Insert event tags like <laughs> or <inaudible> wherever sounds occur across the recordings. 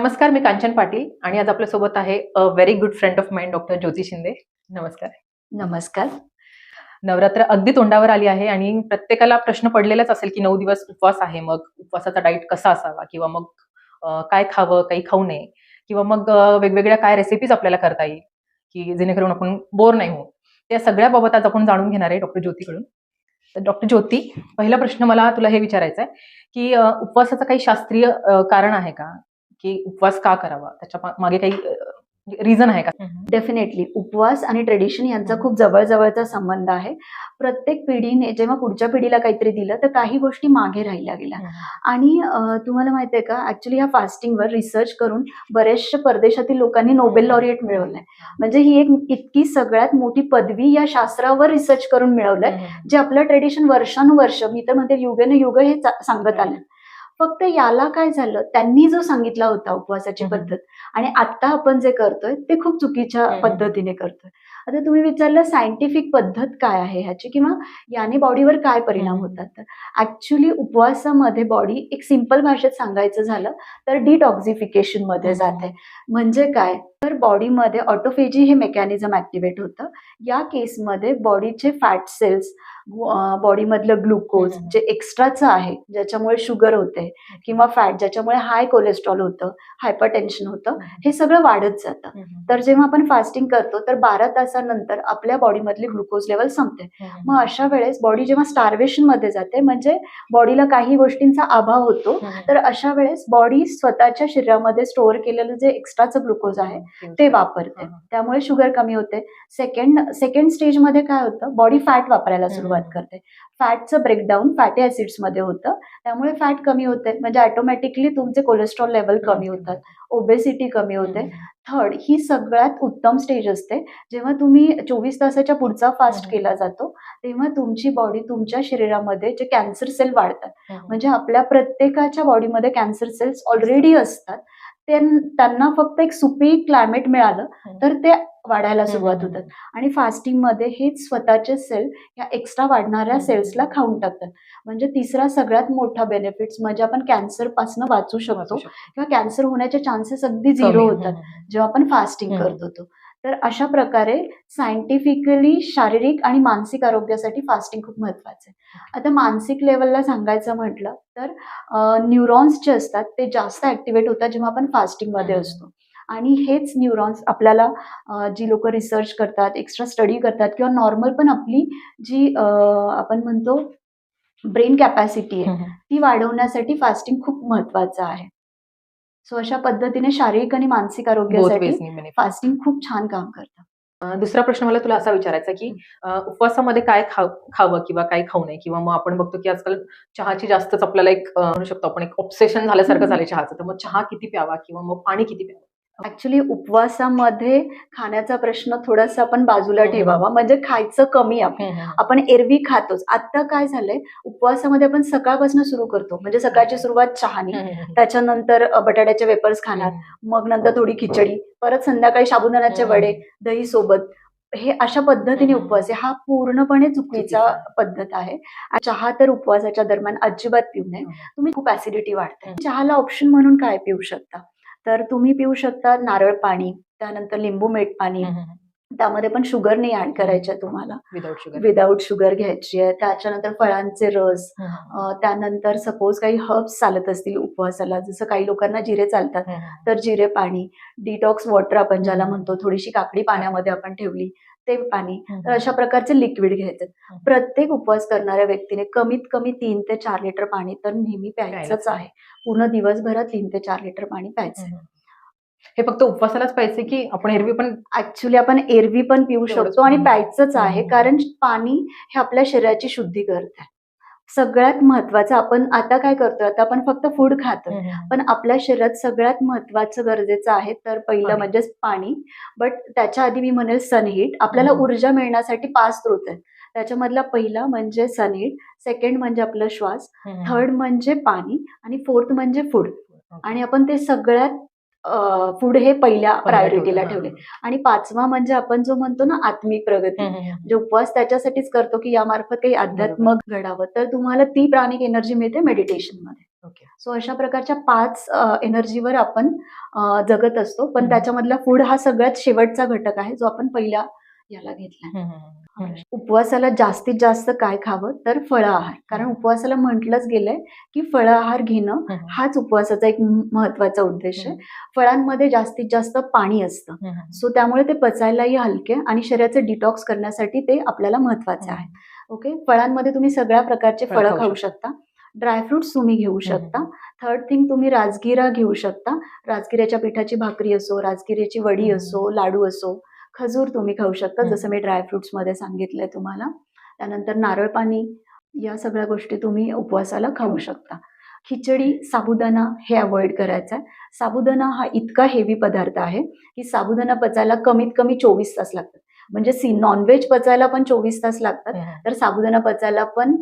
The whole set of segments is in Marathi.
नमस्कार मी कांचन पाटील आणि आज आपल्यासोबत आहे a very good friend of mind doctor Jyoti Shinde. नमस्कार. नमस्कार. नवरात्र अगदी तोंडावर आली आहे आणि प्रत्येकाला प्रश्न पडलेलाच असेल की नऊ दिवस उपवास आहे मग उपवासाचा डाईट कसा असावा किंवा मग काय खावं काही खाऊ नये किंवा मग वेगवेगळ्या काय रेसिपीज आपल्याला करता येईल की जेणेकरून आपण बोर नाही होऊ. त्या सगळ्या बाबत आज आपण जाणून घेणार आहे डॉक्टर ज्योतीकडून. तर डॉक्टर ज्योती पहिला प्रश्न मला तुला हे विचारायचा आहे की उपवासाचं काही शास्त्रीय कारण आहे का? की उपवास का करावा? त्याच्यामागे काही रिझन आहे का? डेफिनेटली उपवास आणि ट्रेडिशन यांचा खूप जवळजवळचा संबंध आहे. प्रत्येक पिढीने जेव्हा पुढच्या पिढीला काहीतरी दिलं तर काही गोष्टी मागे राहिल्या गेल्या. आणि तुम्हाला माहिती आहे का? ऍक्च्युली ह्या फास्टिंगवर रिसर्च करून बरेचशा परदेशातील लोकांनी नोबेल लॉरिएट मिळवलंय. म्हणजे ही एक इतकी सगळ्यात मोठी पदवी या शास्त्रावर रिसर्च करून मिळवलंय जे आपलं ट्रेडिशन वर्षानुवर्ष मी तर म्हणते युगेन युग हे सांगत आलं. फक्त याला काय झालं त्यांनी जो सांगितला होता उपवासाची. पद्धत आणि आता आपण जे करतोय ते खूप चुकीच्या. पद्धतीने करतोय आता तुम्ही विचारलं सायंटिफिक पद्धत काय आहे ह्याची किंवा याने बॉडीवर काय परिणाम. होतात तर ऍक्च्युली उपवासामध्ये बॉडी एक सिंपल भाषेत सांगायचं झालं तर डिटॉक्झिफिकेशनमध्ये. जाते म्हणजे काय तर बॉडीमध्ये ऑटोफेजी हे मेकॅनिझम ऍक्टिव्हेट होतं. या केसमध्ये बॉडीचे फॅट सेल्स बॉडीमधलं ग्लुकोज. जे एक्स्ट्राचं आहे ज्याच्यामुळे शुगर होते किंवा फॅट ज्याच्यामुळे हाय कोलेस्ट्रॉल होतं हायपर टेन्शन होतं हे सगळं वाढत जातं. तर जेव्हा आपण फास्टिंग करतो तर बारा तासानंतर आपल्या बॉडीमधली ग्लुकोज लेवल संपते. मग अशा वेळेस बॉडी जेव्हा स्टार्वेशनमध्ये जाते म्हणजे बॉडीला काही गोष्टींचा अभाव होतो तर अशा वेळेस बॉडी स्वतःच्या शरीरामध्ये स्टोअर केलेलं जे एक्स्ट्राचं ग्लुकोज आहे ते वापरते. त्यामुळे शुगर कमी होते. सेकंड सेकंड स्टेजमध्ये काय होतं? बॉडी फॅट वापरायला. सुरुवात करते. फॅटचं ब्रेकडाऊन फॅटी ऍसिड्समध्ये होतं. त्यामुळे फॅट कमी होते. म्हणजे ऑटोमॅटिकली तुमचे कोलेस्ट्रॉल लेवल कमी होतात. ओबेसिटी कमी होते. थर्ड ही सगळ्यात उत्तम स्टेज असते. जेव्हा तुम्ही चोवीस तासाच्या पुढचा फास्ट. केला जातो तेव्हा तुमची बॉडी तुमच्या शरीरामध्ये जे कॅन्सर सेल वाढतात. म्हणजे आपल्या प्रत्येकाच्या बॉडीमध्ये कॅन्सर सेल्स ऑलरेडी असतात. ते त्यांना फक्त एक सुपी क्लायमेट मिळालं तर ते वाढायला सुरुवात होतात. आणि फास्टिंगमध्ये हेच स्वतःचे सेल या एक्स्ट्रा वाढणाऱ्या. सेल्सला खाऊन टाकतात. म्हणजे तिसरा सगळ्यात मोठा बेनिफिट्स म्हणजे आपण कॅन्सरपासून वाचू शकतो किंवा कॅन्सर होण्याचे चान्सेस अगदी झिरो होतात जेव्हा आपण फास्टिंग. करतो तो तर अशा प्रकारे सायंटिफिकली शारीरिक आणि मानसिक आरोग्यासाठी फास्टिंग खूप महत्वाचं आहे. आता मानसिक लेवलला सांगायचं म्हटलं तर न्यूरॉन्स जे असतात ते जास्त ऍक्टिव्हेट होतात जेव्हा आपण फास्टिंगमध्ये हम्म. असतो. आणि हेच न्यूरॉन्स आपल्याला जी लोक रिसर्च करतात एक्स्ट्रा स्टडी करतात किंवा नॉर्मल पण आपली जी आपण म्हणतो ब्रेन कॅपॅसिटी आहे ती वाढवण्यासाठी फास्टिंग खूप महत्वाचं आहे. सो अशा पद्धतीने शारीरिक आणि मानसिक आरोग्यासाठी फास्टिंग खूप छान काम करतं. दुसरा प्रश्न मला तुला असा विचारायचा की उपवासामध्ये काय खाव खावं किंवा काय खाऊ नये? किंवा मग आपण बघतो की आजकाल चहाची जास्तच आपल्याला एक म्हणू शकतो आपण एक ऑब्सेशन झाल्यासारखं. झालं चहाचं. तर मग चहा किती प्यावा? किंवा मग पाणी किती प्यावं? ऍक्च्युली उपवासामध्ये खाण्याचा प्रश्न थोडासा आपण बाजूला हम्म. ठेवावा. म्हणजे खायचं कमी आपण. आपण एरवी खातोच. आता काय झालंय? उपवासामध्ये आपण सकाळपासून सुरू करतो. म्हणजे सकाळची सुरुवात चहानी. त्याच्यानंतर बटाट्याचे वेपर्स खाणार. मग नंतर थोडी खिचडी. परत संध्याकाळी साबुदाण्याचे. वडे दही सोबत. हे अशा पद्धतीने. उपवास आहे. हा पूर्णपणे चुकीचा. पद्धत आहे. चहा तर उपवासाच्या दरम्यान अजिबात पिऊ नये. तुम्ही खूप ऍसिडिटी वाढते. चहाला ऑप्शन म्हणून काय पिऊ शकता? तर तुम्ही पिऊ शकता नारळ पाणी त्यानंतर लिंबू मीठ पाणी. त्यामध्ये पण शुगर नाही ऍड करायचं तुम्हाला. विदाउट शुगर विदाऊट शुगर घ्यायची आहे. त्याच्यानंतर फळांचे रस त्यानंतर सपोज काही हर्ब्स चालत असतील उपवासाला जसं काही लोकांना जिरे चालतात तर जिरे पाणी. डिटॉक्स वॉटर आपण ज्याला म्हणतो थोडीशी काकडी पाण्यामध्ये आपण ठेवली. ते पाणी तर अशा प्रकारचे लिक्विड घ्यायचे. प्रत्येक उपवास करणाऱ्या व्यक्तीने कमीत कमी तीन ते चार लिटर पाणी तर नेहमी प्यायचंच आहे. पूर्ण दिवसभरात तीन ते चार लिटर पाणी प्यायचं. हे फक्त उपवासालाच पाहिजे की आपण एरवी पण ऍक्च्युली आपण एरवी पण पिऊ शकतो आणि. प्यायचंच आहे. कारण पाणी हे आपल्या शरीराची शुद्धी करते सगळ्यात महत्वाचं आपण आता काय करतोय? आता आपण फक्त फूड खातोय. पण आपल्या शरीरात सगळ्यात महत्वाचं गरजेचं आहे तर पहिलं. म्हणजेच पाणी. बट त्याच्या आधी मी म्हणेल सनहीट आपल्याला. ऊर्जा मिळण्यासाठी पाच स्त्रोत आहेत. त्याच्यामधला पहिला म्हणजे सनहीट सेकंड म्हणजे आपला श्वास. थर्ड म्हणजे पाणी. आणि फोर्थ म्हणजे फूड आणि आपण ते सगळ्यात फूड हे पहिल्या प्रायोरिटीला ठेवले आणि पाचवा म्हणजे आपण जो म्हणतो ना आत्मिक प्रगती. जे उपवास त्याच्यासाठीच करतो की यामार्फत काही अध्यात्मक घडावं तर तुम्हाला ती प्राणिक एनर्जी मिळते मेडिटेशनमध्ये. ओके. सो अशा प्रकारच्या पाच एनर्जीवर आपण जगत असतो. पण. त्याच्यामधला फूड हा सगळ्यात शेवटचा घटक आहे जो आपण पहिल्या याला घेतला उपवासाला जास्तीत जास्त काय खावं? तर फळ आहार कारण. उपवासाला म्हटलंच गेलंय की फळ आहार घेणं हाच उपवासाचा एक महत्त्वाचा उद्देश आहे. फळांमध्ये जास्तीत जास्त पाणी असतं. सो त्यामुळे ते पचायलाही हलके आणि शरीराचे डिटॉक्स करण्यासाठी ते आपल्याला महत्त्वाचे आहे. ओके? फळांमध्ये तुम्ही सगळ्या प्रकारचे फळं खाऊ शकता. ड्रायफ्रुट्स तुम्ही घेऊ शकता. थर्ड थिंग तुम्ही राजगिरा घेऊ शकता. राजगिऱ्याच्या पिठाची भाकरी असो राजगिऱ्याची वडी. असो लाडू असो. खजूर तुम्ही खाऊ शकता. जसं मी ड्रायफ्रुट्समध्ये सांगितलंय तुम्हाला. त्यानंतर नारळ पाणी या सगळ्या गोष्टी तुम्ही उपवासाला खाऊ शकता. खिचडी साबुदाणा हे अवॉइड करायचं आहे साबुदाणा हा इतका हेवी पदार्थ आहे की साबुदाणा पचायला कमीत कमी चोवीस तास लागतात. म्हणजे सी नॉनव्हेज पचायला पण चोवीस तास लागतात. तर साबुदाणा पचायला पण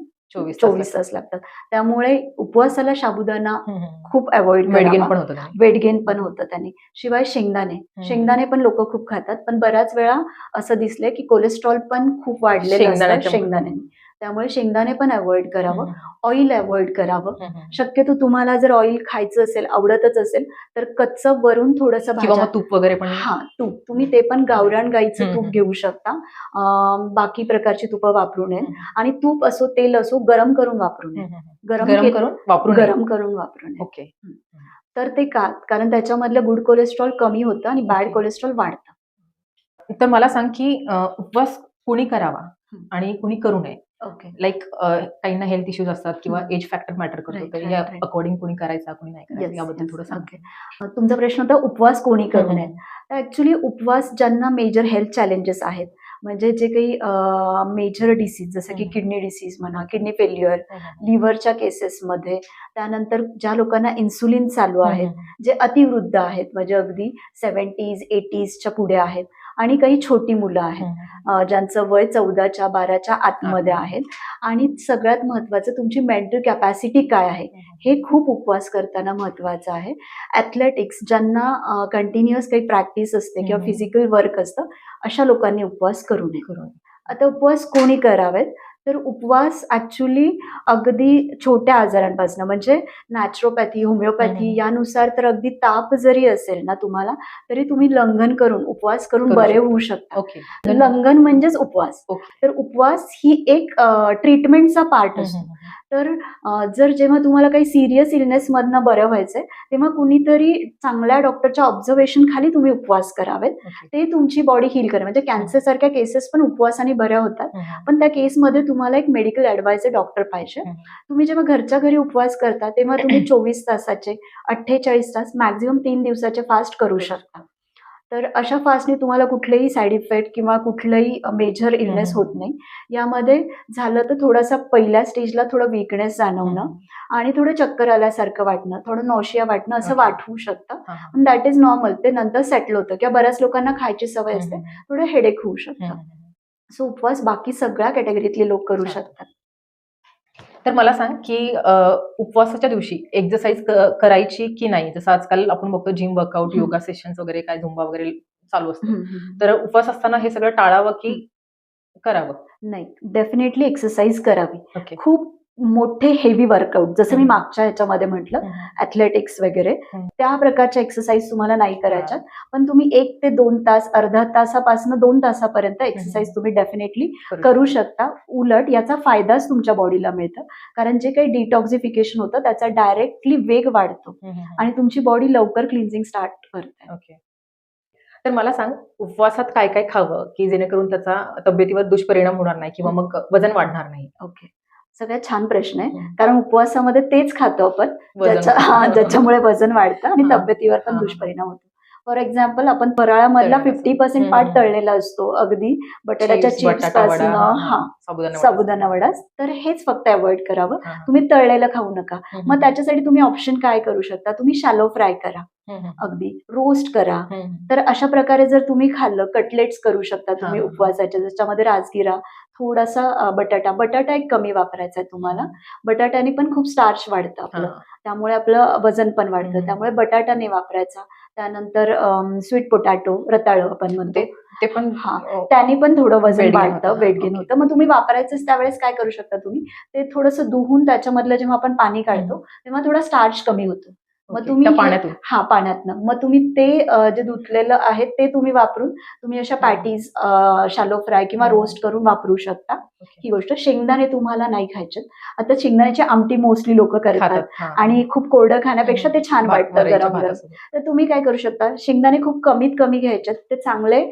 चोवीस तास लागतात. त्यामुळे उपवासाला साबुदाणा खूप अवॉइड वेट गेन पण होतं. वेट गेन पण होतं त्याने. शिवाय शेंगदाणे. शेंगदाणे पण लोक खूप खातात. पण बऱ्याच वेळा असं दिसलंय की कोलेस्ट्रॉल पण खूप वाढलेलं असतं शेंगदाण्याच्या- शेंगदाणे त्यामुळे शेंगदाणे पण अवॉइड करावं ऑइल अवॉइड करावं. शक्यतो तुम्हाला जर ऑइल खायचं असेल आवडतच असेल तर कच्चं वरून थोडंसं तूप वगैरे पण हा तूप तुम्ही ते पण गावरान गाईचं तूप. घेऊ शकता बाकी प्रकारची तुपं वापरू नये. आणि तूप असो तेल असो गरम करून वापरू नये. गरम करून वापरून गरम करून वापरू नये ओके तर ते का कारण त्याच्यामधलं गुड कोलेस्ट्रॉल कमी होतं आणि बॅड. कोलेस्ट्रॉल वाढतं तर मला सांग की उपवास कुणी करावा. आणि कुणी करू नये ओके लाईक काहींना हेल्थ इश्यूज असतात किंवा. एज फॅक्टर मॅटर करतो Right, तर right, या right. अकॉर्डिंग कुणी करायचा कुणी नाही करायचा याबद्दल थोडं सांग ओके तुमचा प्रश्न होता उपवास कोणी करू नये तर ऍक्च्युली उपवास ज्यांना मेजर हेल्थ चॅलेंजेस आहेत म्हणजे जे काही मेजर डिसीज जसं की हम्म. किडनी डिसीज म्हणा किडनी फेल्युअर. लिव्हरच्या केसेसमध्ये त्यानंतर ज्या लोकांना इन्सुलिन चालू आहेत. जे अतिवृद्ध आहेत म्हणजे अगदी सेव्हन्टीज एटीजच्या पुढे आहेत आणि काही छोटी मुलं आहेत. ज्यांचं वय चौदाच्या बाराच्या आतमध्ये. आहेत. आणि सगळ्यात महत्वाचं तुमची मेंटल कॅपॅसिटी काय आहे? हे खूप उपवास करताना महत्वाचं आहे. ॲथलेटिक्स ज्यांना कंटिन्युअस काही प्रॅक्टिस असते किंवा. फिजिकल वर्क असतं अशा लोकांनी उपवास करू नये. करू नये. आता उपवास कोणी करावेत? तर उपवास ऍक्च्युली अगदी छोट्या आजारांपासून म्हणजे नॅचरोपॅथी होमिओपॅथी. यानुसार तर अगदी ताप जरी असेल ना तुम्हाला तरी तुम्ही लंघन करून उपवास करून करू बरे. होऊ शकता ओके लंघन म्हणजेच उपवास ओके. तर उपवास ही एक ट्रीटमेंटचा पार्ट असतो. तर जर जेव्हा तुम्हाला काही सिरियस इलनेस मधनं बरं व्हायचंय तेव्हा कुणीतरी चांगल्या डॉक्टरच्या ऑब्झर्वेशन खाली तुम्ही उपवास करावेत. ते तुमची बॉडी हील करेल म्हणजे कॅन्सर सारख्या केसेस पण उपवासाने बऱ्या होतात. पण त्या केसमध्ये तुम्हाला एक मेडिकल ऍडवायझर डॉक्टर पाहिजे. तुम्ही जेव्हा घरच्या घरी उपवास करता तेव्हा तुम्ही <clears throat> चोवीस तासाचे अठ्ठेचाळीस तास मॅक्झिमम तीन दिवसाचे फास्ट करू शकता तर अशा फास्टने तुम्हाला कुठलेही साईड इफेक्ट किंवा कुठलंही मेजर इलनेस. होत नाही यामध्ये झालं तर थोडासा पहिल्या स्टेजला थोडं विकनेस जाणवणं आणि थोडं चक्कर आल्यासारखं वाटणं थोडं नॉशिया वाटणं असं. वाटवू शकतं. पण दॅट इज नॉर्मल ते नंतर सेटल होतं किंवा बऱ्याच लोकांना खायची सवय असते. थोडं हेडेक होऊ शकतं. सो उपवास बाकी सगळ्या कॅटेगरीतले लोक करू. शकतात. तर मला सांग की उपवासाच्या दिवशी एक्सरसाइज करायची की नाही? जसं आजकाल आपण बघतो जिम वर्कआउट. योगा सेशन्स वगैरे काय झुंबा वगैरे चालू असतं. तर उपवास असताना हे सगळं टाळावं की करावं? नाही डेफिनेटली एक्सरसाइज करावी. खूप मोठे हेवी वर्कआउट जसं मी. मागच्या ह्याच्यामध्ये म्हटलं ऍथलेटिक्स वगैरे. त्या प्रकारच्या एक्सरसाइज तुम्हाला नाही करायच्यात. पण तुम्ही एक ते दोन तास अर्धा तासापासून दोन तासापर्यंत एक्सरसाइज तुम्ही डेफिनेटली करू शकता. उलट याचा फायदाच तुमच्या बॉडीला मिळतं. कारण जे काही डिटॉक्सिफिकेशन होतं त्याचा डायरेक्टली वेग वाढतो. आणि तुमची बॉडी लवकर क्लिन्झिंग स्टार्ट करते. ओके तर मला सांग उपवासात काय काय खावं की जेणेकरून त्याचा तब्येतीवर दुष्परिणाम होणार नाही किंवा मग वजन वाढणार नाही? ओके सगळ्यात छान प्रश्न आहे. कारण उपवासामध्ये तेच खातो आपण ज्याच्यामुळे वजन वाढतं आणि. तब्येतीवर पण. दुष्परिणाम होतो फॉर एक्झाम्पल आपण फराळामधला फिफ्टी पर्सेंट पार्ट. तळलेला असतो अगदी बटाट्याच्या चिप्सपासून हा, साबुदाणा वडा. तर हेच फक्त अवॉइड करावं. तुम्ही तळलेलं खाऊ नका. मग त्याच्यासाठी तुम्ही ऑप्शन काय करू शकता तुम्ही शॅलो फ्राय करा. अगदी रोस्ट करा. तर अशा प्रकारे जर तुम्ही खाल्लं कटलेट्स करू शकता तुम्ही. उपवासाच्या ज्याच्यामध्ये राजगिरा थोडासा बटाटा बटाटा एक कमी वापरायचा आहे तुम्हाला बटाट्याने पण खूप स्टार्च वाढतं आपलं. त्यामुळे आपलं वजन पण वाढतं. त्यामुळे बटाटा नाही वापरायचा त्यानंतर स्वीट पोटॅटो रताळं आपण म्हणतो ते पण हा. त्याने पण थोडं वजन वाढतं होतं. Weight gain. होतं मग तुम्ही वापरायचंच त्यावेळेस काय करू शकता तुम्ही ते थोडंसं धुवून त्याच्यामधलं जेव्हा आपण पाणी काढतो तेव्हा थोडा स्टार्च कमी होतो मग. तुम्ही हे- पाण्यातून हा पाण्यातनं मग तुम्ही ते जे धुतलेलं आहे ते तुम्ही वापरून तुम्ही अशा पॅटीज शालो फ्राय किंवा. रोस्ट करून वापरू शकता. ही गोष्ट शेंगदाणे तुम्हाला नाही खायचे आता शेंगदाण्याची आमटी मोस्टली लोक करतात. आणि खूप कोरडं खाण्यापेक्षा ते छान वाटतं गरम. तर तुम्ही काय करू शकता शेंगदाणे खूप कमीत कमी घ्यायचे ते चांगले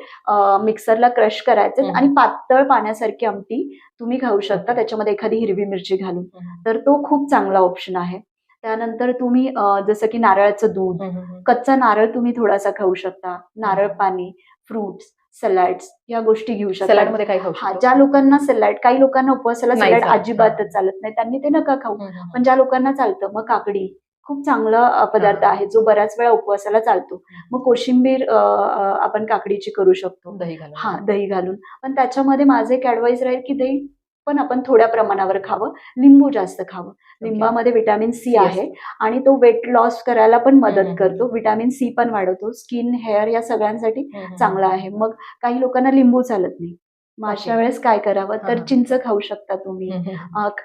मिक्सरला क्रश करायचे. आणि पातळ पाण्यासारखी आमटी तुम्ही खाऊ शकता. त्याच्यामध्ये एखादी हिरवी मिरची घालून. तर तो खूप चांगला ऑप्शन आहे त्यानंतर तुम्ही जसं की नारळाचं दूध कच्चा नारळ तुम्ही थोडासा खाऊ शकता. नारळ. पाणी फ्रुट्स सलाड्स या गोष्टी घेऊ शकता. सलाडमध्ये काय खाऊ हा ज्या लोकांना सलाड काही लोकांना उपवासाला सलाड. अजिबातच चालत नाही. त्यांनी ते नका खाऊ. पण ज्या लोकांना चालतं मग काकडी खूप चांगला पदार्थ. आहे जो बऱ्याच वेळा उपवासाला चालतो. मग कोशिंबीर आपण काकडीची करू शकतो. दही घालून. हा दही घालून. पण त्याच्यामध्ये माझं एक ऍडवाइस राहील की दही पण आपण थोड्या प्रमाणावर खावं. लिंबू जास्त खावं. लिंबामध्ये विटॅमिन सी आहे आणि तो वेट लॉस करायला पण मदत. करतो. विटॅमिन सी पण वाढवतो. स्किन हेअर या सगळ्यांसाठी. चांगला आहे. मग काही लोकांना लिंबू चालत नाही. मग अशा. वेळेस काय करावं? तर. चिंच खाऊ शकता तुम्ही.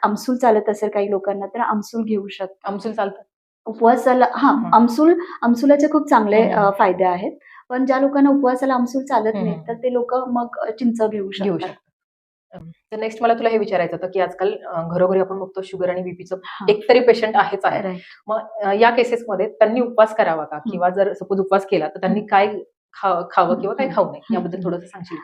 आमसूल चालत असेल काही लोकांना तर आमसूल घेऊ शकता. आमसूल चालतं. उपवासाला हा. आमसूल आमसुलाचे खूप चांगले फायदे आहेत. पण ज्या लोकांना उपवासाला आमसूल चालत नाही. तर ते लोक मग चिंच घेऊ शकतात. तर नेक्स्ट मला तुला हे विचारायचं होतं की आजकाल घरोघरी आपण बघतो शुगर आणि बीपीचं हा. एक तरी पेशंट आहेच आहे. मग या केसेसमध्ये त्यांनी उपवास करावा का? किंवा जर सपोज उपवास केला तर त्यांनी काय खा- खावं किंवा काय खाऊ नये. याबद्दल थोडंसं सांगशील?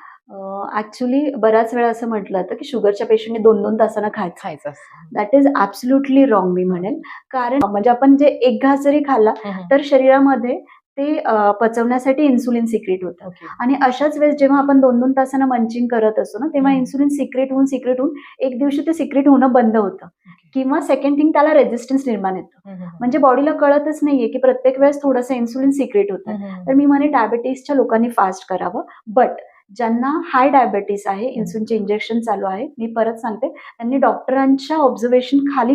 ऍक्च्युली बऱ्याच वेळा असं म्हटलं जातं की शुगरच्या पेशंटने दोन दोन तासानं खायचं. खायचं दॅट इज ऍब्सल्युटली रॉंग मी म्हणेन. कारण म्हणजे आपण जे एक घास जरी खाल्ला. तर शरीरामध्ये ते पचवण्यासाठी इन्सुलिन सिक्रेट होतं. आणि अशाच वेळेस जेव्हा आपण दोन दोन तासानं मंचिंग करत असतो ना तेव्हा. इन्सुलिन सिक्रेट होऊन सिक्रेट होऊन एक दिवशी ते सिक्रेट होणं बंद होतं. किंवा सेकंड थिंग त्याला रेजिस्टन्स निर्माण येतं. म्हणजे बॉडीला कळतच नाहीये की प्रत्येक वेळेस थोडंसं इन्सुलिन सिक्रेट होतं. तर मी म्हणे डायबेटीसच्या लोकांनी फास्ट करावं. बट ज्यांना हाय डायबेटीस आहे इन्सुलिनचे इंजेक्शन चालू आहे मी परत सांगते त्यांनी डॉक्टरांच्या ऑब्झर्वेशन खाली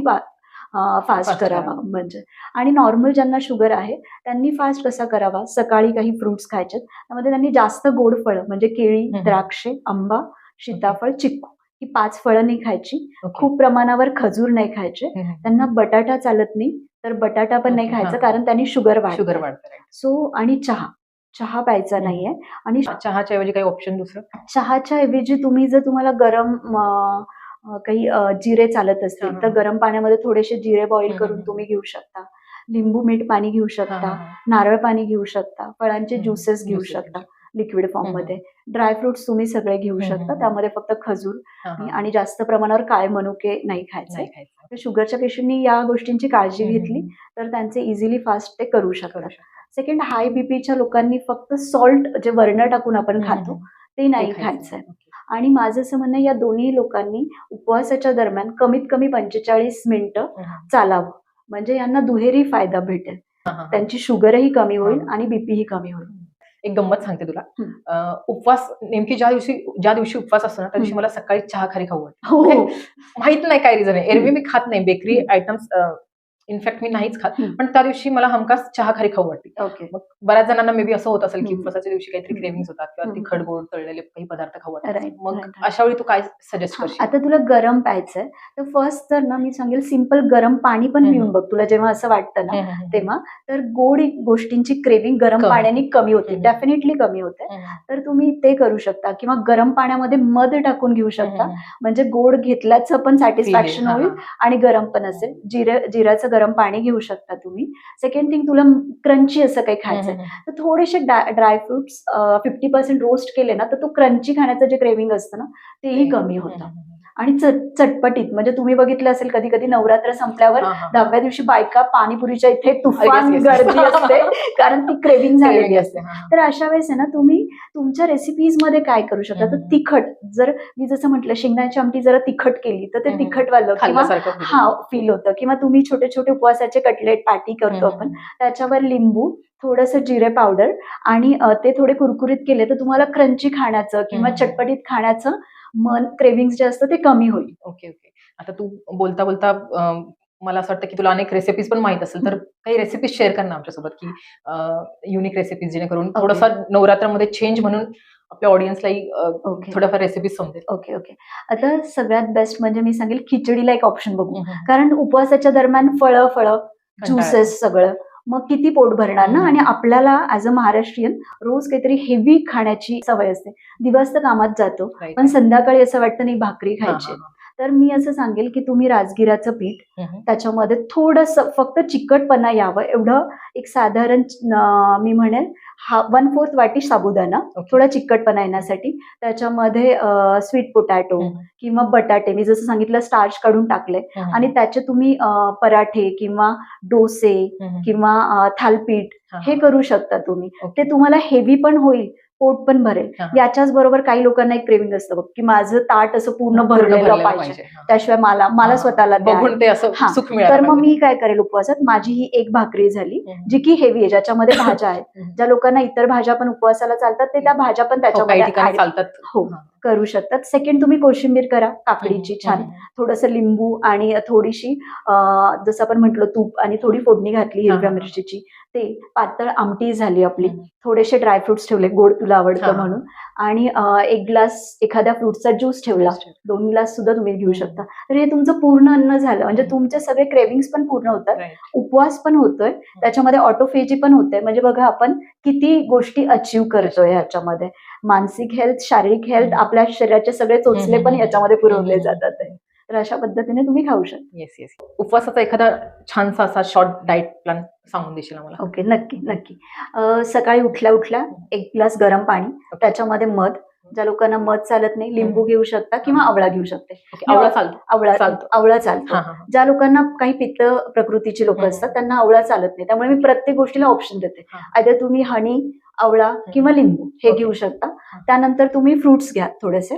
फास्ट करावा. म्हणजे आणि नॉर्मल ज्यांना शुगर आहे त्यांनी फास्ट कसा करावा सकाळी काही फ्रुट्स खायचे त्यामध्ये त्यांनी जास्त गोड फळं म्हणजे केळी. द्राक्षे आंबा सीताफळ चिक्कू ही पाच फळं नाही खायची. खूप प्रमाणावर खजूर नाही खायचे. त्यांना बटाटा चालत नाही तर बटाटा पण नाही खायचं. कारण त्यांनी शुगर वाढ शुगर वाढतं. सो आणि चहा चहा प्यायचा. नाहीये आणि चहाच्या ऐवजी काही ऑप्शन दुसरं चहाच्या ऐवजी तुम्ही जर तुम्हाला गरम काही जिरे चालत असतील. तर गरम पाण्यामध्ये थोडेसे जिरे बॉईल करून. तुम्ही घेऊ शकता लिंबू मीठ पाणी घेऊ शकता. नारळ पाणी घेऊ शकता फळांचे. ज्युसेस घेऊ शकता लिक्विड फॉर्म. मध्ये ड्रायफ्रुट्स तुम्ही सगळे घेऊ शकता. त्यामध्ये फक्त खजूर. आणि जास्त प्रमाणावर काळे मनुके नाही खायचे. तर शुगरच्या पेशंटनी या गोष्टींची काळजी घेतली. तर त्यांचे इझिली फास्ट ते करू शकतात. सेकंड हाय बीपीच्या लोकांनी फक्त सॉल्ट जे वर्ण टाकून आपण खातो. ते नाही खायचं. खायचंय. आणि माझं असं म्हणणं या दोन्ही लोकांनी उपवासाच्या दरम्यान कमीत कमी पंचेचाळीस मिनिटं. चालावं म्हणजे यांना दुहेरी फायदा भेटेल. त्यांची शुगरही कमी होईल. आणि बीपीही कमी होईल एक गंमत सांगते तुला उपवास नेमकी ज्या दिवशी ज्या दिवशी उपवास असतो ना त्या दिवशी. मला सकाळी चहा खारी खाऊ वाटतं. हो. <laughs> माहीत नाही काय रिझन आहे एरवी. मी खात नाही बेकरी. आयटम्स इनफॅक्ट मी नाहीच खात. पण त्या दिवशी मला हमखास चहा खारी खाऊ वाटते ओके मग बऱ्याच जणांना मे बी असं होत असेल की. उपवासाच्या दिवशी काहीतरी हम्म. क्रेविंग्स होतात किंवा. तिखट गोड तळलेले काही पदार्थ खाऊ वाटतात मग. अशा वेळी तू काय सजेस्ट करशील आता तुला गरम प्यायचंय तर फर्स्ट तर ना मी सांगेल सिंपल गरम पाणी पण. पिऊन बघ तुला जेव्हा असं वाटतं ना. तेव्हा तर गोड गोष्टींची क्रेविंग गरम. पाण्याने कमी होते. डेफिनेटली कमी होते तर तुम्ही ते करू शकता किंवा गरम पाण्यामध्ये मध टाकून घेऊ शकता म्हणजे गोड घेतल्याचं पण सॅटिस्फॅक्शन होईल. आणि गरम पण असेल जिरे जिऱ्याचं गरम पाणी घेऊ शकता तुम्ही. सेकंड थिंग तुला क्रंची असं काही खायचं तर थोडेसे ड्रायफ्रुट्स फिफ्टी पर्सेंट रोस्ट केले ना तर तो क्रंची खाण्याचं जे क्रेविंग असतं ना तेही कमी होतं. आणि चट- चटपटीत म्हणजे तुम्ही बघितलं असेल कधी कधी नवरात्र संपल्यावर. दहाव्या दिवशी बायका पाणीपुरीच्या इथे तुफान. गर्दी असते कारण ती क्रेविंग झालेली असते. तर अशा वेळेस आहे ना तुम्ही तुमच्या रेसिपीजमध्ये काय करू शकता तर. तिखट जर मी जसं म्हटलं शेंगदाण्याची आमटी जरा तिखट केली तर ते. तिखटवालं किंवा. हा फील होतं किंवा तुम्ही छोटे छोटे उपवासाचे कटलेट पॅटी करतो आपण त्याच्यावर लिंबू थोडंसं जिरे पावडर आणि ते थोडे कुरकुरीत केले तर तुम्हाला क्रंची खाण्याचं किंवा. चटपटीत खाण्याचं मन क्रेविंग जे असतं ते कमी होईल. Okay okay. आता तू बोलता बोलता मला असं वाटतं की तुला अनेक रेसिपीज पण माहीत असेल तर काही रेसिपीज शेअर कर ना आमच्यासोबत की युनिक रेसिपीज जेणेकरून. थोडासा नवरात्रामध्ये चेंज म्हणून आपल्या ऑडियन्सलाही थोड्याफार रेसिपीज समजेल. Okay okay. आता सगळ्यात बेस्ट म्हणजे मी सांगेल खिचडीला एक ऑप्शन बघू. कारण उपवासाच्या दरम्यान फळं फळं ज्युसेस सगळं मग किती पोट भरणार ना. आणि आपल्याला ऍज अ महाराष्ट्रीयन रोज काहीतरी हेवी खाण्याची सवय असते दिवस तर कामात जातो. पण संध्याकाळी असं वाटतं नाही भाकरी खायची. तर मी असं सांगेल की तुम्ही राजगिराचं पीठ. त्याच्यामध्ये थोडस फक्त चिकटपणा यावं एवढं एक साधारण मी म्हणेल हा वन फोर्थ वाटी साबुदाणा Okay. थोडा चिकटपणा येण्यासाठी त्याच्यामध्ये स्वीट पोटॅटो. किंवा बटाटे मी जसं सांगितलं स्टार्च काढून टाकले. आणि त्याचे तुम्ही पराठे किंवा डोसे. किंवा थालपीठ हा. करू शकता तुम्ही Okay. ते तुम्हाला हेवी पण होईल पोट पण भरेल. याच्याच बरोबर काही लोकांना एक क्रेविंग असतं बघ की माझं ताट असं पूर्ण भरलेलं पाहिजे. त्याशिवाय मला मला. स्वतःला तर मग. मी काय करेल उपवासात माझी ही एक भाकरी झाली. जी की हेवी आहे ज्याच्यामध्ये <laughs> भाज्या आहेत. ज्या लोकांना इतर भाज्या पण उपवासाला चालतात ते त्या भाज्या पण हो, त्याच्यामध्ये हो. करू शकतात सेकंड तुम्ही कोशिंबीर करा काकडीची. छान. थोडंसं लिंबू आणि थोडीशी जसं आपण म्हटलं तूप आणि थोडी फोडणी घातली हिरव्या. मिरचीची ते पातळ आमटी झाली आपली. थोडेसे ड्रायफ्रुट्स ठेवले गोड तुला आवडतं. म्हणून आणि एक ग्लास एखाद्या फ्रुटचा ज्यूस ठेवला दोन ग्लास सुद्धा तुम्ही घेऊ शकता तर हे तुमचं पूर्ण अन्न झालं म्हणजे. तुमचे सगळे क्रेविंग्स पण पूर्ण होतात. उपवास पण होतोय त्याच्यामध्ये ऑटोफेजी पण होते म्हणजे बघा आपण किती गोष्टी अचीव करतोय ह्याच्यामध्ये मानसिक हेल्थ शारीरिक हेल्थ. आपल्या शरीराचे सगळे चोचले पण याच्यामध्ये पुरवले. जातात. तर अशा पद्धतीने तुम्ही खाऊ शकता येस येस उपवासाचा एखादा छानसा असा शॉर्ट डाएट प्लॅन सांगून देशील आम्हाला ओके नक्की नक्की सकाळी उठल्या उठल्या एक ग्लास गरम पाणी त्याच्यामध्ये मध ज्या लोकांना मध चालत नाही लिंबू. घेऊ शकता किंवा आवळा घेऊ शकते आवळा चालतो आवळा चालतो. आवळा चालतो. ज्या लोकांना काही पित्त प्रकृतीची लोक. असतात त्यांना आवळा चालत नाही त्यामुळे मी प्रत्येक गोष्टीला ऑप्शन देते. आयदर तुम्ही हनी आवळा किंवा लिंबू हे. घेऊ शकता. त्यानंतर तुम्ही फ्रुट्स घ्या थोडेसे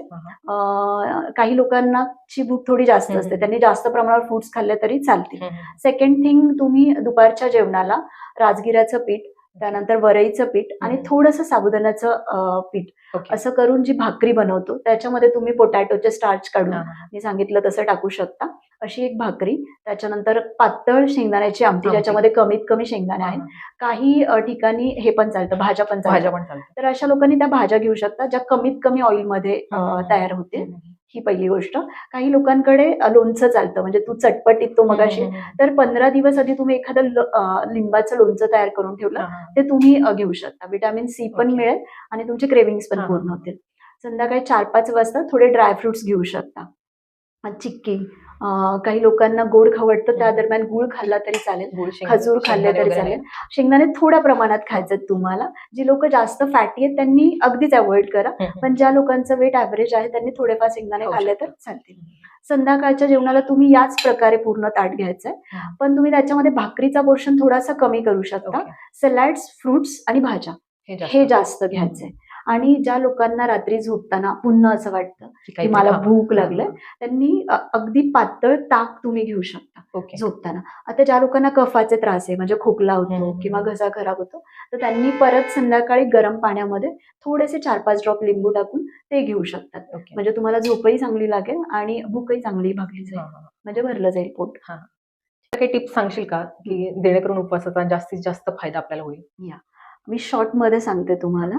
काही लोकांना ची भूक थोडी जास्त. असते त्यांनी जास्त प्रमाणावर फ्रुट्स खाल्ले तरी चालतील. सेकंड थिंग तुम्ही दुपारच्या जेवणाला राजगिराचं पीठ त्यानंतर वरईचं पीठ आणि. थोडंसं साबुदाण्याचं पीठ. असं करून जी भाकरी बनवतो त्याच्यामध्ये तुम्ही पोटॅटोचे स्टार्च काढून. मी सांगितलं तसं टाकू शकता अशी एक भाकरी त्याच्यानंतर पातळ शेंगदाण्याची आमटी. ज्याच्यामध्ये कमीत कमी शेंगदाणे आहेत काही ठिकाणी हे पण चालतं भाज्या पण भाज्या चालतात पण चालतात तर अशा लोकांनी त्या भाज्या घेऊ शकतात ज्या कमीत कमी ऑइलमध्ये. तयार होतील. ही पहिली गोष्ट काही लोकांकडे लोणचं चालतं म्हणजे तू चटपटीत तो मगाशी. तर पंधरा दिवस आधी तुम्ही एखादं लिंबाचं लोणचं तयार करून ठेवलं. ते तुम्ही घेऊ शकता विटॅमिन सी पण. मिळेल आणि तुमचे क्रेविंग्स पण पूर्ण. होतील संध्याकाळी चार पाच वाजता थोडे ड्रायफ्रुट्स घेऊ शकता चिक्की काही लोकांना गोड खाऊ वाटतं त्या. दरम्यान गुळ खाल्ला तरी चालेल खजूर खाल्ले तरी चालेल शेंगदाणे थोड्या प्रमाणात खायचे तुम्हाला जी लोक जास्त फॅटी आहेत त्यांनी अगदीच अवॉइड करा. पण ज्या लोकांचं वेट ॲव्हरेज आहे त्यांनी थोडेफार शेंगदाणे खाल्ले. तर चालतील संध्याकाळच्या जेवणाला तुम्ही याच प्रकारे पूर्ण ताट घ्यायचंय. पण तुम्ही त्याच्यामध्ये भाकरीचा पोर्शन थोडासा कमी करू शकता. सॅलॅड्स फ्रुट्स आणि भाज्या हे जास्त. हे जास्त घ्यायचंय आणि ज्या लोकांना रात्री झोपताना पुन्हा असं वाटतं की मला. भूक लागलंय त्यांनी अगदी पातळ ताक तुम्ही घेऊ शकता झोपताना. आता ज्या लोकांना कफाचे त्रास आहे म्हणजे खोकला होतो. किंवा घसा खराब होतो तर त्यांनी परत संध्याकाळी गरम पाण्यामध्ये थोडेसे चार पाच ड्रॉप लिंबू टाकून ते घेऊ शकतात. म्हणजे तुम्हाला झोपही चांगली लागेल आणि भूकही चांगली भागली जाईल. म्हणजे भरलं जाईल पोट. काही टिप्स सांगशील का की जेणेकरून उपवासाचा जास्तीत जास्त फायदा आपल्याला होईल? मी शॉर्टमध्ये सांगते तुम्हाला.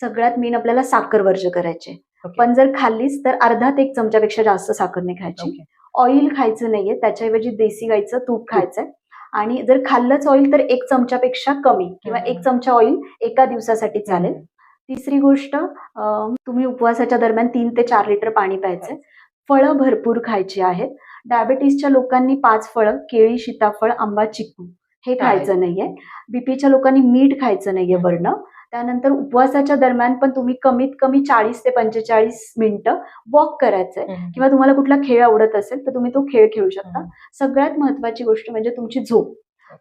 सगळ्यात मेन आपल्याला साखर वर्ज करायचे ओके. पण जर खाल्लीच तर अर्धा ते एक चमच्यापेक्षा जास्त साखर नाही खायची. ओके. ऑइल खायचं नाहीये. त्याच्याऐवजी देसी गाईचं तूप खायचंय. आणि जर खाल्लंच ऑइल तर एक चमच्यापेक्षा कमी किंवा. एक चमचा ऑइल एका दिवसासाठी चालेल. तिसरी गोष्ट तुम्ही उपवासाच्या दरम्यान तीन ते चार लिटर पाणी प्यायचंय. फळं भरपूर खायची आहेत. डायबेटीसच्या लोकांनी पाच फळं केळी सीताफळ आंबा चिक्कू हे खायचं नाहीये. बीपीच्या लोकांनी मीठ खायचं नाहीये वर्ण त्यानंतर उपवासाच्या दरम्यान पण तुम्ही कमीत कमी चाळीस ते पंचेचाळीस मिनिटं वॉक करायचंय. हम्म. किंवा तुम्हाला कुठला खेळ आवडत असेल तर तुम्ही तो खेळ खेळू शकता. सगळ्यात महत्वाची गोष्ट म्हणजे तुमची झोप.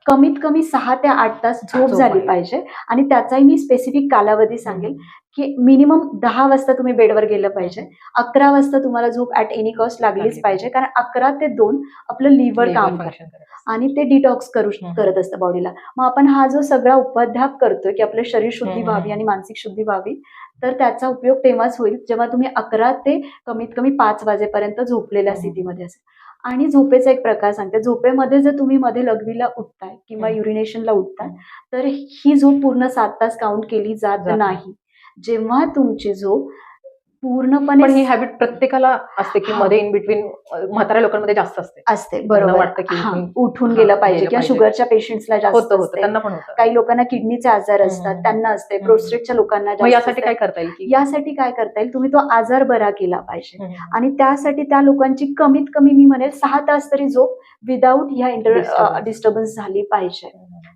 कमीत कमी सहा ते आठ तास झोप झाली. पाहिजे आणि त्याचाही मी स्पेसिफिक कालावधी सांगेल की मिनिमम दहा वाजता तुम्ही बेडवर गेलं पाहिजे अकरा वाजता तुम्हाला झोप ऍट एनी कॉस्ट लागलीच लागली पाहिजे कारण अकरा ते दोन आपलं लिव्हर काम करतं आणि ते डिटॉक्स करू. करत असतं बॉडीला मग आपण हा जो सगळा उपाध्याप करतोय की आपलं शरीर शुद्धी. व्हावी आणि मानसिक शुद्धी व्हावी तर त्याचा उपयोग तेव्हाच होईल जेव्हा तुम्ही अकरा ते कमीत कमी पाच वाजेपर्यंत झोपलेल्या. स्थितीमध्ये असेल आणि झोपेचा एक प्रकार सांगते झोपेमध्ये जर तुम्ही मध्ये लघवीला उठताय किंवा. युरिनेशनला उठताय. तर ही झोप पूर्ण सात तास काउंट केली जात. नाही जेव्हा तुमची झोप पण ही पूर्णपणे हॅबिट प्रत्येकाला असते की. मध्ये इन बिटवीन म्हाताऱ्या लोकांमध्ये जास्त असते असते बरोबर वाटतं की उठून- गेलं पाहिजे किंवा. शुगरच्या पेशंट्सला जास्त होतं होतं असते त्यांना पण होतं काही लोकांना किडनीचे आजार असतात. त्यांना असते. प्रोस्टेटच्या लोकांना यासाठी. काय करता येईल यासाठी काय करता येईल तुम्ही तो आजार बरा केला पाहिजे. आणि त्यासाठी त्या लोकांची कमीत कमी मी म्हणेल सहा तास तरी झोप विदाऊट ह्या. डिस्टर्बन्स झाली पाहिजे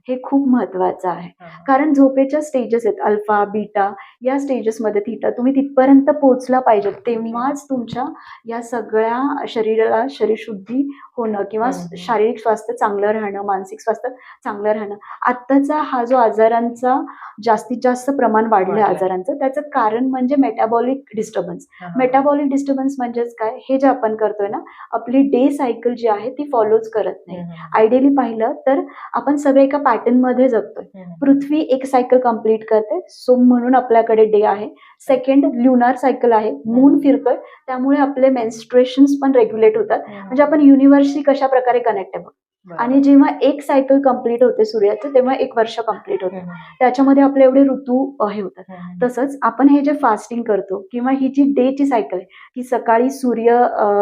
हे खूप महत्वाचं आहे. कारण झोपेच्या स्टेजेस आहेत अल्फा बीटा या स्टेजेसमध्ये थिटा तुम्ही तिथपर्यंत पोहोचला पाहिजे तेव्हाच तुमच्या या सगळ्या शरीराला शरीरशुद्धी होणं किंवा. शारीरिक स्वास्थ्य चांगलं राहणं मानसिक स्वास्थ्य चांगलं राहणं आत्ताचा हा जो आजारांचा जास्तीत जास्त प्रमाण वाढलं. आजारांचं त्याचं कारण म्हणजे मेटाबॉलिक डिस्टर्बन्स. मेटाबॉलिक डिस्टर्बन्स म्हणजेच काय हे जे आपण करतोय ना आपली डे सायकल जी आहे ती फॉलोच करत नाही. आयडियली पाहिलं तर आपण सगळे एका पॅटर्नमध्ये जगतोय. पृथ्वी एक सायकल कंप्लीट करते. सो म्हणून आपल्याकडे डे आहे. सेकंड ल्युनार सायकल आहे. मून फिरतोय. त्यामुळे आपले मेन्स्ट्रेशन पण रेग्युलेट होतात. म्हणजे आपण युनिव्हर्सशी कशा प्रकारे कनेक्ट आहे. आणि जेव्हा एक सायकल कंप्लीट होते सूर्याचं तेव्हा एक वर्ष कंप्लीट होते. त्याच्यामध्ये आपले एवढे ऋतू हे होतात. तसंच आपण हे जे फास्टिंग करतो किंवा ही जी डेची सायकल आहे की सकाळी सूर्य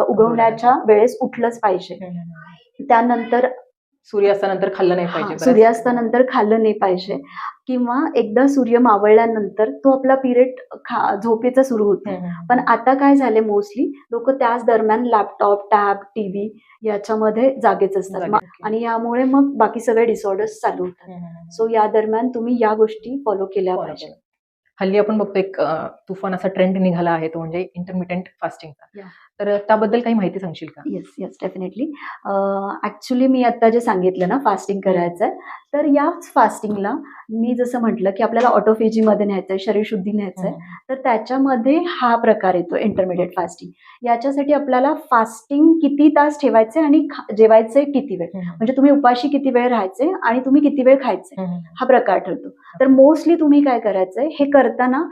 उगवण्याच्या वेळेस उठलंच पाहिजे. त्यानंतर सूर्यास्तानंतर खाल्लं नाही पाहिजे सूर्यास्तानंतर खाल्लं नाही पाहिजे किंवा एकदा सूर्य मावळल्यानंतर तो आपला पिरियड खा झोपेचा सुरू होतो. पण आता काय झाले मोस्टली लोक त्याच दरम्यान लॅपटॉप टॅब टीव्ही याच्यामध्ये जागेच असतात आणि यामुळे मग बाकी सगळे डिसऑर्डर्स चालू होतात. सो या दरम्यान तुम्ही या गोष्टी फॉलो केल्या. पाहिजे हल्ली आपण बघतो एक तुफान असा ट्रेंड निघाला आहे तो म्हणजे इंटरमिटेंट फास्टिंगचा. तर त्याबद्दल काही माहिती सांगशील का? येस येस डेफिनेटली ऍक्च्युली मी आता जे सांगितलं ना फास्टिंग करायचं आहे तर याच फास्टिंगला मी जसं म्हटलं की आपल्याला ऑटोफेजीमध्ये न्यायचं आहे शरीरशुद्धी न्यायचं आहे तर त्याच्यामध्ये हा प्रकार येतो इंटरमिडिएट फास्टिंग याच्यासाठी आपल्याला फास्टिंग किती तास ठेवायचे आणि जेवायचे किती वेळ. म्हणजे तुम्ही उपाशी किती वेळ राहायचे आणि तुम्ही किती वेळ खायचे. हा प्रकार ठरतो. तर मोस्टली तुम्ही काय करायचंय हे करताना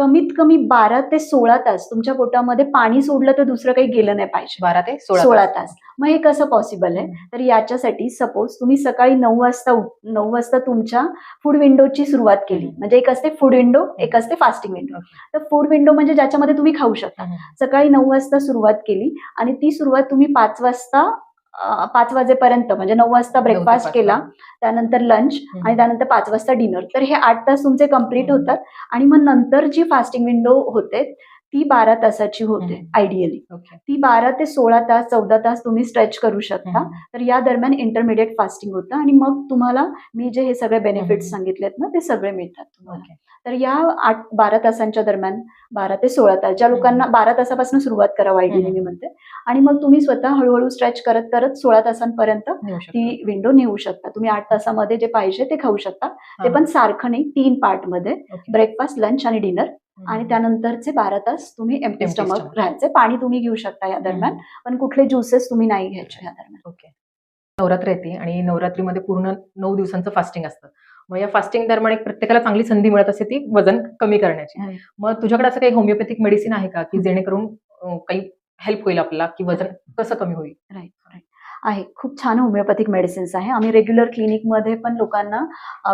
कमीत कमी बारा ते सोळा तास तुमच्या पोटामध्ये पाणी सोडलं तर दुसरं काही गेलं नाही पाहिजे बारा ते सोळा तास मग हे कसं पॉसिबल आहे. तर याच्यासाठी सपोज तुम्ही सकाळी नऊ वाजता नऊ वाजता तुमच्या फूड विंडोची सुरुवात केली. म्हणजे एक असते फूड विंडो एक असते फास्टिंग विंडो. तर फूड विंडो म्हणजे ज्याच्यामध्ये तुम्ही खाऊ शकता. सकाळी नऊ वाजता सुरुवात केली आणि ती सुरुवात तुम्ही पाच वाजता पाच वाजेपर्यंत म्हणजे नऊ वाजता ब्रेकफास्ट. केला त्यानंतर लंच. आणि त्यानंतर पाच वाजता डिनर तर हे आठ तास तुमचे कंप्लीट. होतात आणि मग नंतर जी फास्टिंग विंडो होते ती बारा तासाची होते. आयडियली. ती बारा ते सोळा तास चौदा तास तुम्ही स्ट्रेच करू शकता. तर या दरम्यान इंटरमिडिएट फास्टिंग होतं आणि मग तुम्हाला मी जे हे सगळे बेनिफिट्स. सांगितलेत ना ते सगळे मिळतात तुम्हाला. तर या आठ बारा तासांच्या दरम्यान बारा ते सोळा तास ज्या लोकांना बारा तासापासून सुरुवात करा आयडियली. मी म्हणते आणि मग तुम्ही स्वतः हळूहळू स्ट्रेच करत करत सोळा तासांपर्यंत. ती विंडो नेऊ शकता तुम्ही आठ तासामध्ये जे पाहिजे ते खाऊ शकता ते. पण सारखं नाही तीन पार्टमध्ये Okay. ब्रेकफास्ट लंच आणि डिनर. आणि त्यानंतरचे बारा तास तुम्ही एम्प्टी स्टमक. राहायचे. पाणी तुम्ही घेऊ शकता या दरम्यान. पण कुठले ज्युसेस तुम्ही नाही घ्यायचे या दरम्यान. ओके. नवरात्र येते आणि नवरात्रीमध्ये पूर्ण नऊ दिवसांचं फास्टिंग असतं. मग या फास्टिंग दरम्यान एक प्रत्येकाला चांगली संधी मिळत असते ती वजन कमी करण्याची. मग तुझ्याकडे असं काही होमिओपॅथिक मेडिसिन आहे का? की जेणेकरून काही हेल्प होईल आपल्याला की वजन कसं कमी होईल? राईट राईट आहे खूप छान होमिओपॅथिक मेडिसिन्स आहे आम्ही रेग्युलर क्लिनिकमध्ये पण लोकांना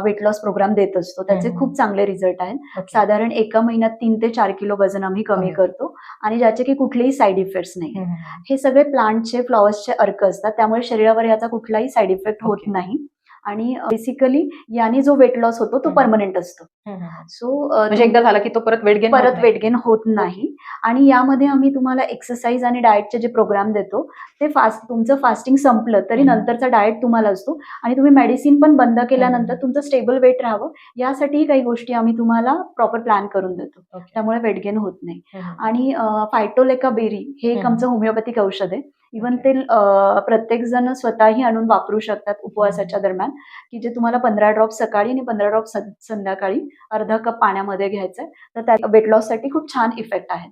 वेट लॉस प्रोग्राम देत असतो त्याचे. खूप चांगले रिझल्ट आहेत. साधारण एका महिन्यात तीन ते चार किलो वजन आम्ही कमी. करतो आणि ज्याचे की कुठलेही साईड इफेक्ट्स नाही. हे सगळे प्लांटचे फ्लॉवर्सचे अर्क असतात त्यामुळे शरीरावर याचा कुठलाही साईड इफेक्ट होत. नाही आणि बेसिकली याने जो वेट लॉस होतो तो. परमनंट असतो. सो म्हणजे एकदा झाला की तो परत वेट गेन परत वेट गेन होत नाही आणि यामध्ये आम्ही तुम्हाला एक्सरसाइज आणि डाएटचे जे प्रोग्राम देतो ते फास्ट तुमचं फास्टिंग संपलं तरी. नंतरचा डाएट तुम्हाला असतो आणि तुम्ही मेडिसिन पण बंद केल्यानंतर. तुमचं स्टेबल वेट राहावं यासाठीही काही गोष्टी आम्ही तुम्हाला प्रॉपर प्लॅन करून देतो त्यामुळे वेट गेन होत नाही आणि फायटोलेका बेरी हे एक. आमचं होमिओपॅथिक औषध आहे इवन ते प्रत्येक जण स्वतःही आणून वापरू शकतात उपवासाच्या दरम्यान की जे तुम्हाला पंधरा ड्रॉप सकाळी आणि पंधरा ड्रॉप संध्याकाळी अर्धा कप पाण्यामध्ये घ्यायचं तर त्या वेट लॉससाठी खूप छान इफेक्ट आहे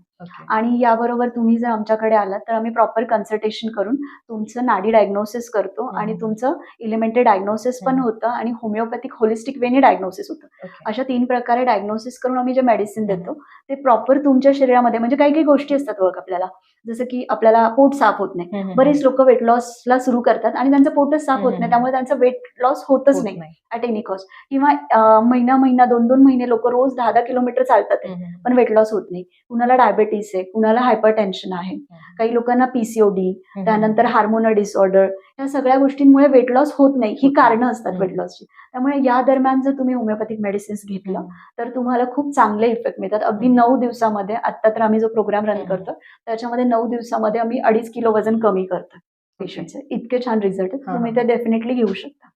आणि याबरोबर तुम्ही जर आमच्याकडे आलात तर आम्ही प्रॉपर कन्सल्टेशन करून तुमचं नाडी डायग्नोसिस करतो आणि. तुमचं इलिमेंटेड डायग्नोसिस पण. होतं आणि होमिओपॅथिक होलिस्टिक वेने डायग्नोसिस होतं. अशा तीन प्रकारे डायग्नोसिस करून आम्ही जे मेडिसिन. देतो ते प्रॉपर तुमच्या शरीरामध्ये म्हणजे काही काही गोष्टी असतात बघ आपल्याला. जसं की आपल्याला पोट साफ होत नाही. नाही बरेच लोक वेट लॉसला सुरू करतात आणि त्यांचं पोटच साफ होत. नाही. त्यामुळे त्यांचं वेट लॉस होतच होत नाही ऍट एनी कॉस्ट किंवा महिना महिना दोन दोन महिने लोक रोज दहा दहा किलोमीटर चालतात पण वेट लॉस होत नाही. कुणाला डायबेटीस आहे कुणाला हायपर टेन्शन आहे काही लोकांना पीसीओडी. त्यानंतर हार्मोनल डिसऑर्डर या सगळ्या गोष्टींमुळे वेट लॉस होत नाही ही. कारणं असतात. वेट लॉसची त्यामुळे या दरम्यान जर तुम्ही होमिओपॅथिक मेडिसिन्स घेतलं. तर तुम्हाला खूप चांगले इफेक्ट मिळतात अगदी. नऊ दिवसामध्ये आता तर आम्ही जो प्रोग्राम रन. करतो त्याच्यामध्ये नऊ दिवसामध्ये आम्ही अडीच किलो वजन कमी करतो पेशंटचे इतके छान रिझल्ट तुम्ही. ते डेफिनेटली घेऊ शकता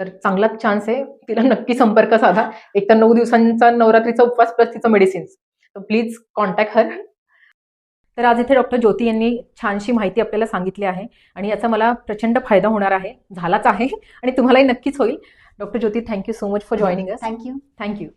तर चांगलाच चान्स आहे तिला नक्की संपर्क साधा एक तर नऊ दिवसांचा नवरात्रीचा उपवास प्लस तिचं मेडिसिन्स प्लीज कॉन्टॅक्ट हर तर आज इथे डॉक्टर ज्योती यांनी छानशी माहिती आपल्याला सांगितली आहे आणि याचा मला प्रचंड फायदा होणार आहे. झालाच आहे आणि तुम्हालाही नक्कीच होईल. Doctor Jyoti thank you so much for joining us thank you thank you